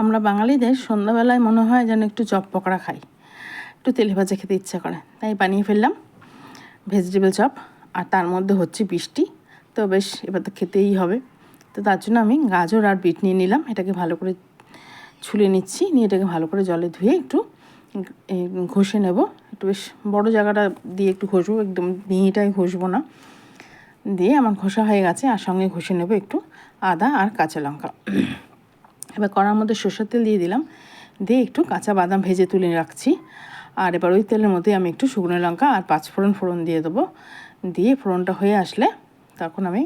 আমরা বাঙালিদের সন্ধ্যাবেলায় মনে হয় যেন একটু চপ পকোড়া খাই। একটু তেলে ভাজা খেতে ইচ্ছা করে। তাই বানিয়ে ফেললাম ভেজিটেবল চপ আর তার মধ্যে হচ্ছে বৃষ্টি। তো বেশ, এবার তো খেতেই হবে। তো তার জন্য আমি গাজর আর বিট নিয়ে নিলাম। এটাকে ভালো করে ছুলে নিচ্ছি। নিয়ে এটাকে ভালো করে জলে ধুয়ে একটু ঘষে নেব। একটু বেশ বড় জায়গাটা দিয়ে একটু ঘষবো। একদম মিহিটাই ঘষবো না। দিয়ে আমার ঘষা হয়ে গেছে। আর সঙ্গে ঘষে নেব একটু আদা আর কাঁচা লঙ্কা। এবার কড়ার মধ্যে সর্ষের তেল দিয়ে দিলাম। দিয়ে একটু কাঁচা বাদাম ভেজে তুলে রাখছি। আর এবার ওই তেলের মধ্যে আমি একটু শুকনো লঙ্কা আর পাঁচ ফোড়ন ফোড়ন দিয়ে দেবো। দিয়ে ফোড়নটা হয়ে আসলে তখন আমি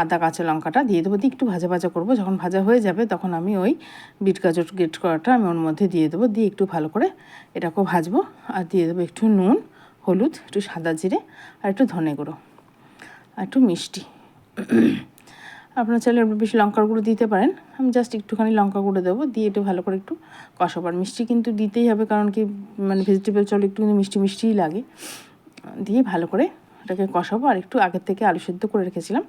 আদা কাঁচা লঙ্কাটা দিয়ে দেবো। দিয়ে একটু ভাজা ভাজা করব। যখন ভাজা হয়ে যাবে তখন আমি ওই বিট গাজর গেট করাটা আমি ওর মধ্যে দিয়ে দেবো। দিয়ে একটু ভালো করে এটাকেও ভাজবো। আর দিয়ে দেবো একটু নুন, হলুদ, একটু সাদা জিরে আর একটু ধনে গুঁড়ো। আর একটু মিষ্টি। আপনার চাইলে বেশি লঙ্কার গুঁড়ো দিতে পারেন। আমি জাস্ট একটুখানি লঙ্কা গুঁড়ো দেবো, দিয়ে একটু ভালো করে একটু কষাবো। আর মিষ্টি কিন্তু দিতেই হবে, কারণ কি মানে ভেজিটেবল চল একটু কিন্তু মিষ্টি মিষ্টিই লাগে। দিয়ে ভালো করে এটাকে কষাবো, আর একটু আগের থেকে আলু সেদ্ধ করে রেখেছিলাম,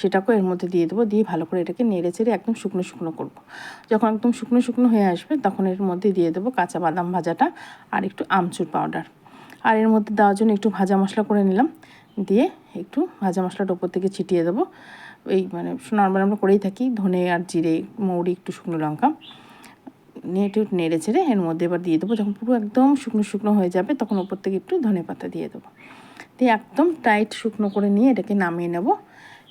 সেটাকেও এর মধ্যে দিয়ে দেবো, দিয়ে ভালো করে এটাকে নেড়ে চেড়ে একদম শুকনো শুকনো করব। যখন একদম শুকনো শুকনো হয়ে আসবে, তখন এর মধ্যে দিয়ে দেবো কাঁচা বাদাম ভাজাটা, আর একটু আমচুর পাউডার আর এর মধ্যে দেওয়ার জন্য একটু ভাজা মশলা করে নিলাম। দিয়ে একটু ভাজা মশলাটা ওপর থেকে ছিটিয়ে দেবো। এই মানে নর্মাল আমরা করেই থাকি, ধনে আর জিরে, মৌরি, একটু শুকনো লঙ্কা। নিয়ে একটু নেড়ে ছেড়ে এর মধ্যে এবার দিয়ে দেবো। যখন পুরো একদম শুকনো শুকনো হয়ে যাবে, তখন ওপর থেকে একটু ধনে পাতা দিয়ে দেবো। দিয়ে একদম টাইট শুকনো করে নিয়ে এটাকে নামিয়ে নেব।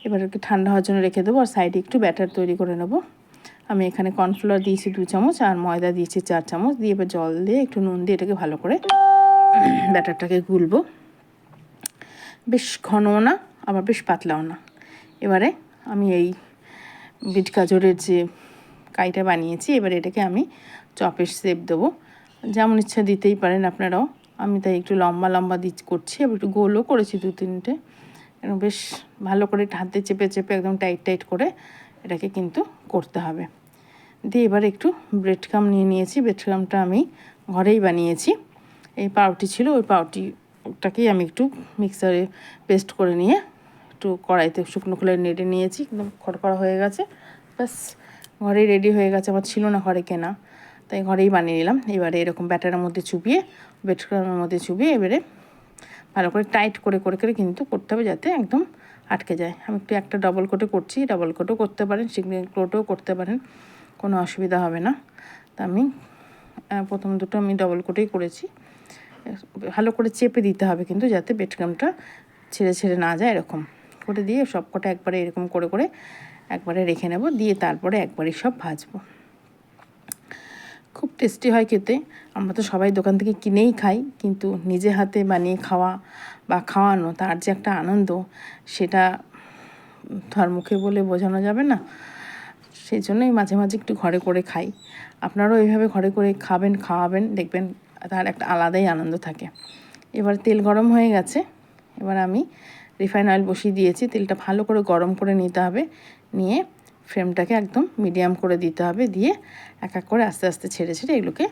এবার এটাকে ঠান্ডা হওয়ার জন্য রেখে দেবো। আর সাইডে একটু ব্যাটার তৈরি করে নেব। আমি এখানে কর্নফ্লাওয়ার দিয়েছি দু চামচ আর ময়দা দিয়েছি চার চামচ। দিয়ে এবার জল দিয়ে একটু নুন দিয়ে এটাকে ভালো করে ব্যাটারটাকে গুলবো। বেশ ঘনও না, আবার বেশ পাতলাও না। এবারে আমি এই বিট গাজরের যে কাইটা বানিয়েছি, এবারে এটাকে আমি চপের শেপ দেবো। যেমন ইচ্ছা দিতেই পারেন আপনারাও। আমি তাই একটু লম্বা লম্বা দিচ করছি এবার একটু গোলও করেছি দু তিনটে। এবং বেশ ভালো করে হাতে চেপে চেপে একদম টাইট টাইট করে এটাকে কিন্তু করতে হবে। দিয়ে এবার একটু ব্রেড কাম নিয়ে নিয়েছি। ব্রেড আমি ঘরেই বানিয়েছি। এই পাউটি ছিল, ওই পাউটিটাকেই আমি একটু মিক্সারে পেস্ট করে নিয়ে একটু কড়াইতে শুকনো খোলায় নেড়ে নিয়েছি, একদম খড়খড়া হয়ে গেছে। ব্যাস, ঘরেই রেডি হয়ে গেছে, আমার ছিল না ঘরে কেনা। তাই ঘরেই বানিয়ে নিলাম। এবারে এরকম ব্যাটারের মধ্যে চুপিয়ে বেটকারের মধ্যে চুপিয়ে এবারে ভালো করে টাইট করে করে করে কিন্তু করতে হবে যাতে একদম আটকে যায়। আমি একটু একটা ডবল কোটে করছি ডবল কোটও করতে পারেন সিঙ্গেল কোটও করতে পারেন, কোনো অসুবিধা হবে না। তা আমি প্রথম দুটো আমি ডবল কোটেই করেছি। ভালো করে চেপে দিতে হবে কিন্তু যাতে বেটগ্রামটা ছেড়ে ছেড়ে না যায় এরকম। করে দিয়ে সব কটা একবারে এরকম করে করে একবারে রেখে নেব, দিয়ে তারপরে একবারই সব ভাজবো। খুব টেস্টি হয় খেতে। আমরা তো সবাই দোকান থেকে কিনেই খাই, কিন্তু নিজে হাতে বানিয়ে খাওয়া বা খাওয়ানো, তার যে একটা আনন্দ, সেটা ধর মুখে বলে বোঝানো যাবে না। সেই জন্যই মাঝে মাঝে একটু ঘরে, করে খাই। আপনারাও এইভাবে ঘরে, করে খাবেন, খাওয়াবেন, দেখবেন তার একটা আলাদাই আনন্দ থাকে। এবার তেল গরম হয়ে গেছে। এবার আমি রিফাইন অয়েল বসিয়ে দিয়েছি। তেলটা ভালো করে গরম করে নিতে হবে। নিয়ে ফ্রেমটাকে একদম মিডিয়াম করে দিতে হবে। দিয়ে এক এক করে আস্তে আস্তে ছেড়ে ছেড়ে এগুলোকে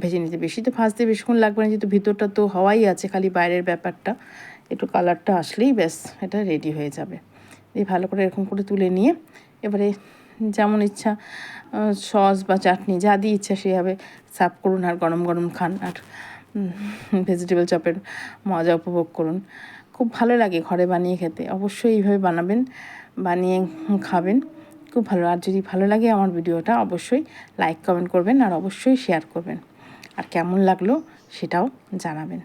ভেজে নিতে। বেশি তো ভাজতে বেশিক্ষণ লাগবে না। যেহেতু ভিতরটা তো হওয়াই আছে খালি বাইরের ব্যাপারটা। একটু কালারটা আসলেই ব্যাস, এটা রেডি হয়ে যাবে। দিয়ে ভালো করে এরকম করে তুলে নিয়ে এবারে যেমন ইচ্ছা সস বা চাটনি, যা দিয়ে ইচ্ছা সেভাবে সার্ভ করুন আর গরম গরম খান আর ভেজিটেবল চপের মজা উপভোগ করুন। খুব ভালো লাগে ঘরে বানিয়ে খেতে। অবশ্যই এইভাবে বানাবেন, বানিয়ে খাবেন। খুব ভালো। আর যদি ভালো লাগে আমার ভিডিওটা, অবশ্যই লাইক কমেন্ট করবেন আর অবশ্যই শেয়ার করবেন। আর কেমন লাগল সেটাও জানাবেন।